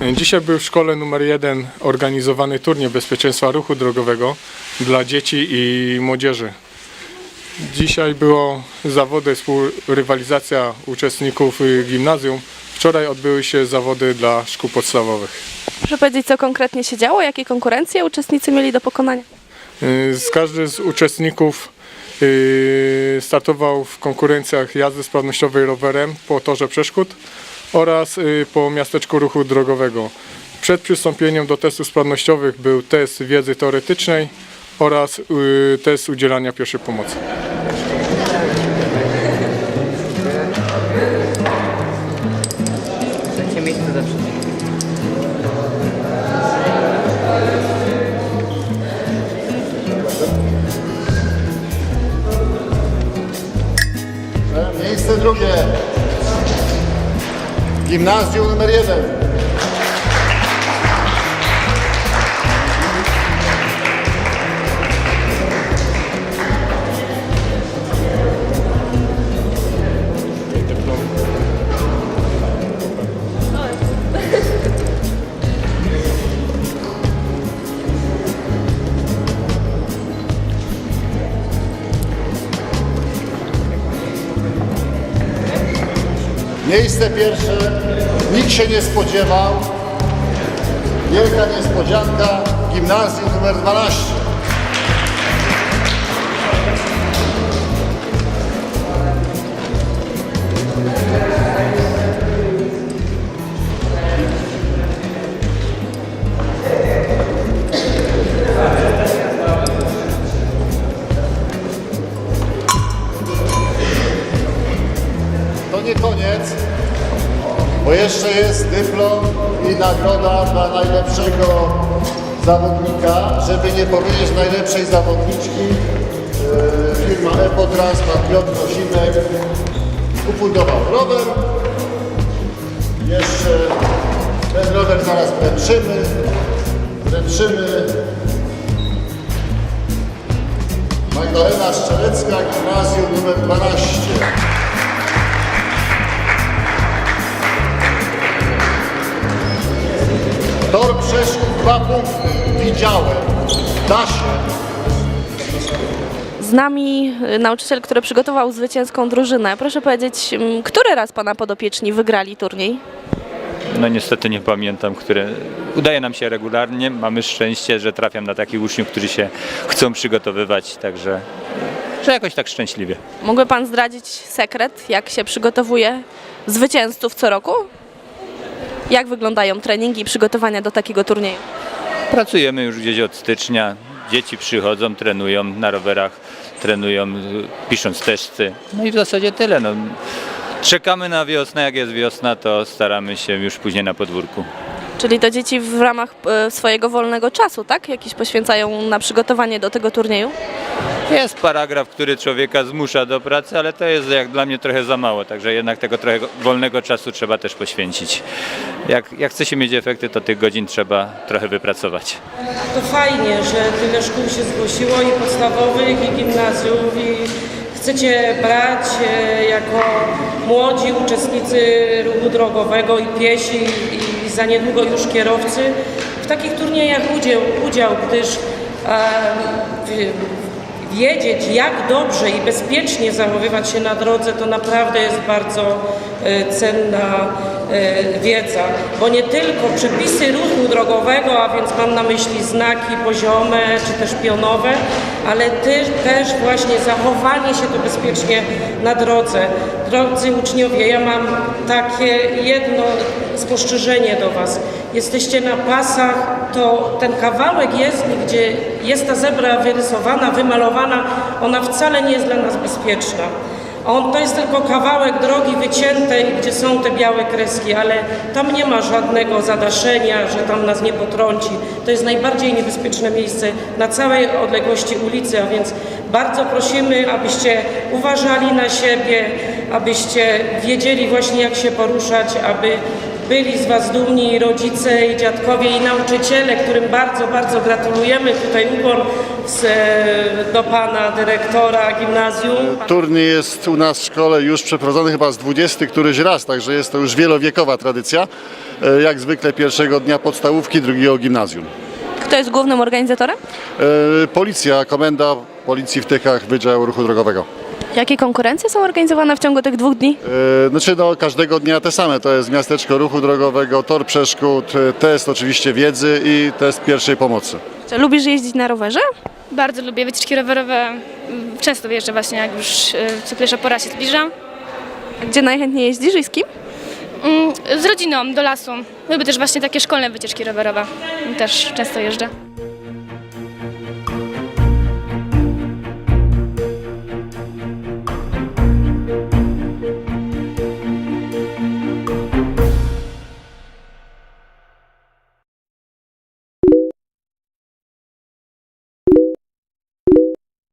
Dzisiaj był w szkole numer jeden organizowany turniej bezpieczeństwa ruchu drogowego dla dzieci i młodzieży. Dzisiaj było zawody, współrywalizacja uczestników y, gimnazjum. Wczoraj odbyły się zawody dla szkół podstawowych. Proszę powiedzieć, co konkretnie się działo, jakie konkurencje uczestnicy mieli do pokonania? Y, Z każdy z uczestników y, startował w konkurencjach jazdy sprawnościowej rowerem po torze przeszkód oraz y, po miasteczku ruchu drogowego. Przed przystąpieniem do testów sprawnościowych był test wiedzy teoretycznej oraz y, test udzielania pierwszej pomocy. Trzecie. Miejsce drugie. Gimnazjum numer jeden. Miejsce pierwsze. Nikt się nie spodziewał. Wielka niespodzianka. Gimnazjum numer 12. jeszcze jest dyplom i nagroda dla najlepszego zawodnika. Żeby nie powiedzieć najlepszej zawodniczki, e, firma Epotrans, pan Piotr Osimek ufundował rower. Jeszcze ten rower zaraz wręczymy. Wręczymy. Magdalena Szczelecka, gimnazjum numer 12. Widziałem. Da się. Z nami y, nauczyciel, który przygotował zwycięską drużynę. Proszę powiedzieć, mm, który raz Pana podopieczni wygrali turniej? No niestety nie pamiętam, które udaje nam się regularnie. Mamy szczęście, że trafiam na takich uczniów, którzy się chcą przygotowywać, także że jakoś tak szczęśliwie. Mógłby Pan zdradzić sekret, jak się przygotowuje zwycięzców co roku? Jak wyglądają treningi i przygotowania do takiego turnieju? Pracujemy już gdzieś od stycznia. Dzieci przychodzą, trenują na rowerach, trenują, y, piszą steczcy. No i w zasadzie tyle. No. Czekamy na wiosnę, jak jest wiosna, to staramy się już później na podwórku. Czyli to dzieci w ramach y, swojego wolnego czasu, tak? Jakiś poświęcają na przygotowanie do tego turnieju? Jest paragraf, który człowieka zmusza do pracy, ale to jest jak dla mnie trochę za mało, także jednak tego trochę wolnego czasu trzeba też poświęcić. Jak, jak chce się mieć efekty, to tych godzin trzeba trochę wypracować. To fajnie, że tyle szkół się zgłosiło i podstawowych, i gimnazjów i chcecie brać e, jako młodzi uczestnicy ruchu drogowego i piesi i za niedługo już kierowcy w takich turniejach udział, udział gdyż e, wiedzieć, jak dobrze i bezpiecznie zachowywać się na drodze, to naprawdę jest bardzo e, cenna wiedza, bo nie tylko przepisy ruchu drogowego, a więc mam na myśli znaki poziome czy też pionowe, ale też właśnie zachowanie się to bezpiecznie na drodze. Drodzy uczniowie, ja mam takie jedno spostrzeżenie do Was. Jesteście na pasach, to ten kawałek jezdni, gdzie jest ta zebra wyrysowana, wymalowana, ona wcale nie jest dla nas bezpieczna. On, to jest tylko kawałek drogi wyciętej, gdzie są te białe kreski, ale tam nie ma żadnego zadaszenia, że tam nas nie potrąci. To jest najbardziej niebezpieczne miejsce na całej odległości ulicy, a więc bardzo prosimy, abyście uważali na siebie, abyście wiedzieli właśnie jak się poruszać, aby byli z Was dumni rodzice i dziadkowie i nauczyciele, którym bardzo, bardzo gratulujemy. Tutaj ukłon e, do Pana Dyrektora Gimnazjum. Turniej jest u nas w szkole już przeprowadzony chyba z 20 któryś raz, także jest to już wielowiekowa tradycja. E, Jak zwykle pierwszego dnia podstawówki, drugiego gimnazjum. Kto jest głównym organizatorem? E, Policja, komenda policji w Tychach, Wydział Ruchu Drogowego. Jakie konkurencje są organizowane w ciągu tych dwóch dni? E, Znaczy no, każdego dnia te same, to jest miasteczko ruchu drogowego, tor przeszkód, e, test oczywiście wiedzy i test pierwszej pomocy. Czy lubisz jeździć na rowerze? Bardzo lubię wycieczki rowerowe. Mm, Często wyjeżdżę właśnie, jak już y, cyklisza pora się zbliża. Gdzie najchętniej jeździsz i z kim? Mm, Z rodziną do lasu. Lubię też właśnie takie szkolne wycieczki rowerowe. Też często jeżdżę.